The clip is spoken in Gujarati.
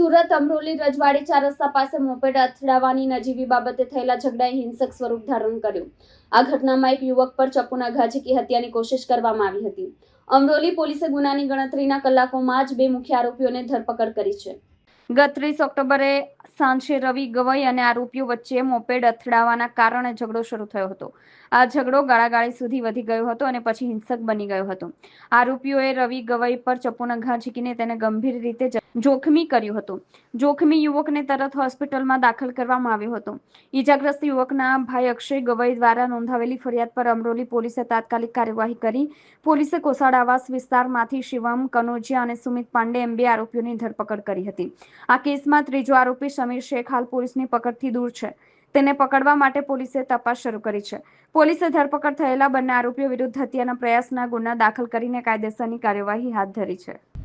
સુરત, અમરોલી, રજવાડી ચાર રસ્તા પાસે મોપેડ અથડાવાની નજીવી બાબતે થયેલા ઝઘડાએ હિંસક સ્વરૂપ ધારણ કર્યું. આ ઘટનામાં એક યુવક પર ચપ્પુના ઘા ઝીકી હત્યાની કોશિશ કરવામાં આવી હતી. અમરોલી પોલીસે ગુનાની ગણતરીના કલાકોમાં જ બે મુખ્ય આરોપીઓને ધરપકડ કરી છે. ગત ત્રીસ ઓક્ટોબરે સાંજે રવિ ગવઈ અને આરોપીઓ વચ્ચે મોપેડ અથડાવાના કારણે ઝઘડો શરૂ થયો હતો. આ ઝઘડો ગાળાગાળી સુધી વધી ગયો હતો અને પછી હિંસક બની ગયો હતો. આરોપીઓએ રવિ ગવઈ પર ચપ્પુના ઘા ઝીકીને તેને ગંભીર રીતે જોખમી કર્યું હતું. જોખમી યુવકને તરત હોસ્પિટલમાં દાખલ કરવામાં આવ્યો હતો. ઈજાગ્રસ્ત યુવકના ભાઈ અક્ષય ગવઈ દ્વારા નોંધાવેલી ફરિયાદ પર અમરોલી પોલીસે તાત્કાલિક કાર્યવાહી કરી. પોલીસે કોસાડ આવાસ વિસ્તારમાંથી શિવમ, કનોજિયા અને સુમિત પાંડે એમ બે આરોપીઓની ધરપકડ કરી હતી. આ કેસમાં ત્રીજો આરોપી સમીર શેખ હાલ પોલીસની પકડથી દૂર છે. તેને પકડવા માટે પોલીસે તપાસ શરૂ કરી છે. પોલીસે ધરપકડ થયેલા બંને આરોપીઓ વિરુદ્ધ હત્યાના પ્રયાસના ગુના દાખલ કરીને કાયદેસરની કાર્યવાહી હાથ ધરી છે.